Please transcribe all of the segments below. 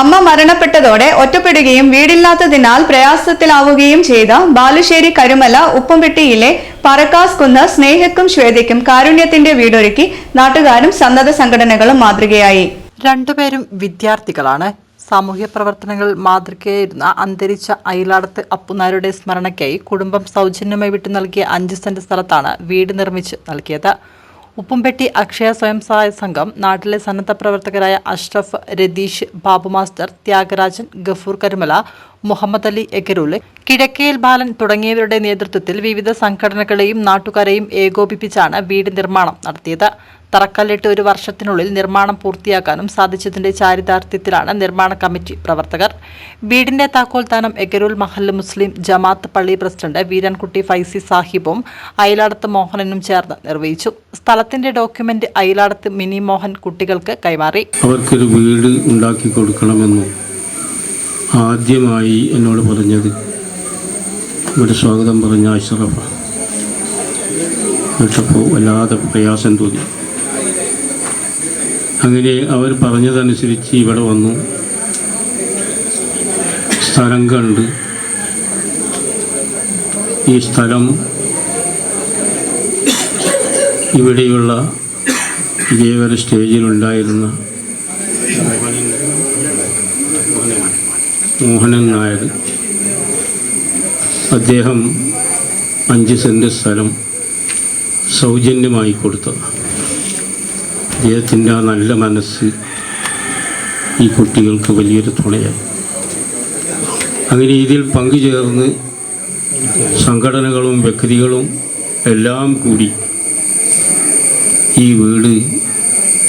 അമ്മ മരണപ്പെട്ടതോടെ ഒറ്റപ്പെടുകയും വീടില്ലാത്തതിനാൽ പ്രയാസത്തിലാവുകയും ചെയ്ത ബാലുശ്ശേരി കരുമല ഉപ്പുംപെട്ടിയിലെ പറക്കാസ് കുന്ന് സ്നേഹക്കും ശ്വേതയ്ക്കും കാരുണ്യത്തിന്റെ വീടൊരുക്കി നാട്ടുകാരും സന്നദ്ധ സംഘടനകളും മാതൃകയായി. രണ്ടുപേരും വിദ്യാർത്ഥികളാണ്. സാമൂഹ്യ പ്രവർത്തനങ്ങൾ മാതൃകയായിരുന്ന അന്തരിച്ച അയിലാടത്ത് അപ്പുനാരുടെ സ്മരണയ്ക്കായി കുടുംബം സൗജന്യമായി വിട്ടു നൽകിയ അഞ്ച് സെന്റ് സ്ഥലത്താണ് വീട് നിർമ്മിച്ച് നൽകിയത്. ഉപ്പുംപെട്ടി അക്ഷയ സ്വയം സഹായ സംഘം നാട്ടിലെ സന്നദ്ധ പ്രവർത്തകരായ അഷ്റഫ് രതീഷ് ബാബു മാസ്റ്റർ ത്യാഗരാജൻ ഗഫൂർ കരുമല മുഹമ്മദ് അലി എഗരൂൽ കിഴക്കേൽ ബാലൻ തുടങ്ങിയവരുടെ നേതൃത്വത്തിൽ വിവിധ സംഘടനകളെയും നാട്ടുകാരെയും ഏകോപിപ്പിച്ചാണ് വീട് നിർമ്മാണം നടത്തിയത്. തറക്കല്ലിട്ട് ഒരു വർഷത്തിനുള്ളിൽ നിർമ്മാണം പൂർത്തിയാക്കാനും സാധിച്ചതിന്റെ ചാരിതാർത്ഥ്യത്തിലാണ് നിർമ്മാണ കമ്മിറ്റി പ്രവർത്തകർ. വീടിന്റെ താക്കോൽത്താനം എഗരൂൽ മഹല്ല് മുസ്ലിം ജമാഅത്ത് പള്ളി പ്രസിഡന്റ് വീരൻകുട്ടി ഫൈസി സാഹിബും അയലാടത്ത് മോഹനനും ചേർന്ന് നിർവഹിച്ചു. സ്ഥലത്തിന്റെ ഡോക്യുമെന്റ് അയലാടത്ത് മിനി മോഹൻ കുട്ടികൾക്ക് കൈമാറി. അവർക്കൊരു വീട് ഉണ്ടാക്കി കൊടുക്കണമെന്നും ആദ്യമായി എന്നോട് പറഞ്ഞത് ഇവിടെ സ്വാഗതം പറഞ്ഞ അഷ്റഫ. കേട്ടപ്പോൾ വല്ലാതെ പ്രയാസം തോന്നി. അങ്ങനെ അവർ പറഞ്ഞതനുസരിച്ച് ഇവിടെ വന്നു. സ്ഥലം കണ്ട്. ഈ സ്ഥലം ഇവിടെയുള്ള ഇതേവരെ സ്റ്റേജിലുണ്ടായിരുന്ന മോഹനൻ നായർ. അദ്ദേഹം അഞ്ച് സെന്റ് സ്ഥലം സൗജന്യമായി കൊടുത്തത് അദ്ദേഹത്തിന്റെ ആ നല്ല മനസ്സ് ഈ കുട്ടികൾക്ക് വലിയൊരു തുണയായി അങ്ങനെ ഇതിൽ പങ്കുചേർന്ന് സംഘടനകളും വ്യക്തികളും എല്ലാം കൂടി ഈ വീട്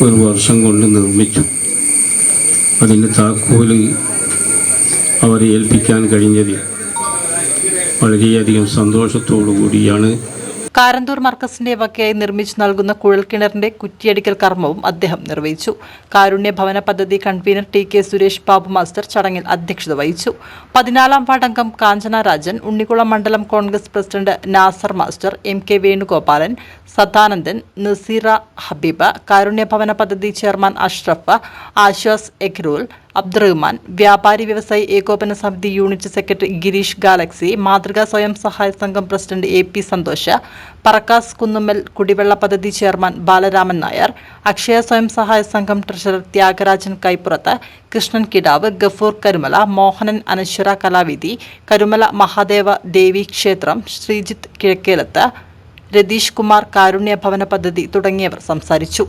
ഒരു വർഷം കൊണ്ട് നിർമ്മിച്ചു. അതിന്റെ താക്കോൽ അവരെ ഏൽപ്പിക്കാൻ കഴിഞ്ഞതിൽ വളരെയധികം സന്തോഷത്തോടു കൂടിയാണ് കാരന്തൂർ മർക്കസിന്റെ വകയായി നിർമ്മിച്ചു നൽകുന്ന കുഴൽക്കിണറിന്റെ കുറ്റിയടിക്കൽ കർമ്മവും അദ്ദേഹം നിർവഹിച്ചു. കാരുണ്യ ഭവന പദ്ധതി convener T K Suresh Babu master ചടങ്ങിൽ അധ്യക്ഷത വഹിച്ചു. പതിനാലാം വാർഡംഗം കാഞ്ചന രാജൻ ഉണ്ണിക്കുളം മണ്ഡലം Congress president Nasar master M K Venugopalan Sadanandan Naseera Habeeba കാരുണ്യ ഭവന പദ്ധതി ചെയർമാൻ അഷ്റഫ് ആശ്വാസ് എഖ്റൂൽ അബ്ദുറഹ്മാൻ വ്യാപാരി വ്യവസായി ഏകോപന സമിതി യൂണിറ്റ് സെക്രട്ടറി ഗിരീഷ് ഗാലക്സി മാതൃകാ സ്വയം സഹായ സംഘം പ്രസിഡന്റ് എ പി സന്തോഷ പറക്കാസ് കുന്നുമ്മൽ കുടിവെള്ള പദ്ധതി ചെയർമാൻ ബാലരാമൻ നായർ അക്ഷയ സ്വയം സഹായ സംഘം ട്രഷറർ ത്യാഗരാജൻ കൈപ്പുറത്ത് കൃഷ്ണൻ കിടാവ് ഗഫൂർ കരുമല മോഹനൻ അനശ്വര കലാവിധി കരുമല മഹാദേവ ദേവി ക്ഷേത്രം ശ്രീജിത്ത് കിഴക്കേലത്ത് രതീഷ് കുമാർ കാരുണ്യ ഭവന പദ്ധതി തുടങ്ങിയവർ സംസാരിച്ചു.